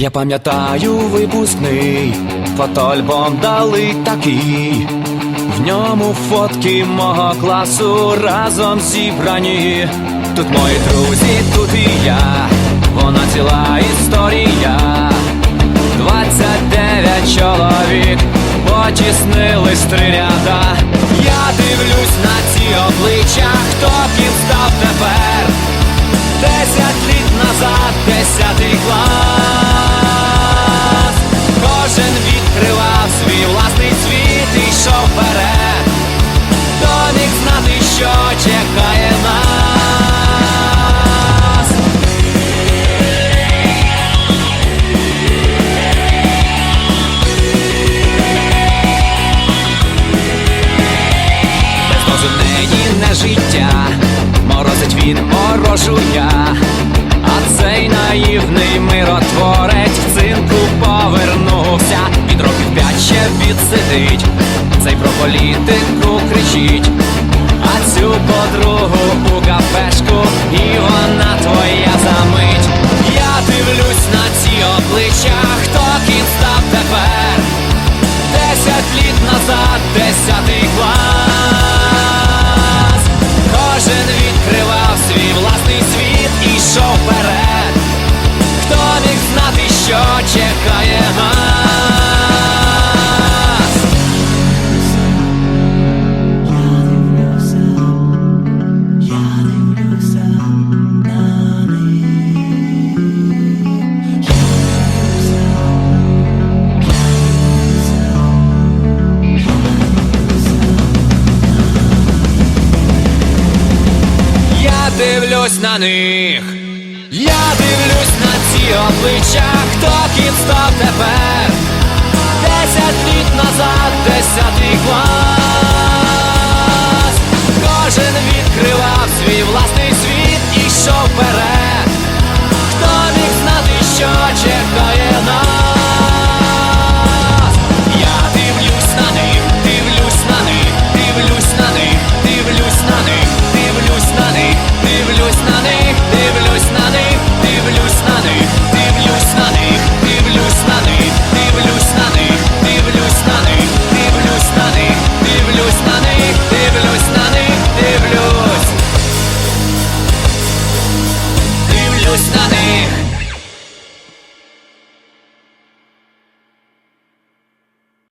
Я пам'ятаю випускний, фотоальбом дали такий. В ньому фотки мого класу разом зібрані. Тут мої друзі, тут і я, вона ціла історія. 29 чоловік потіснились три вперед. Хто міг знати, що чекає нас? Без дозу в неї життя, морозить він, морожу я, а цей наївний миротворець ще відсидить, цей про політику кричить, а цю подругу дивлюсь на них, я дивлюсь на ці обличчя, хто ким став тепер, десять літ назад, десятий клас, кожен відкривав свій власний світ і йшов вперед. весна них.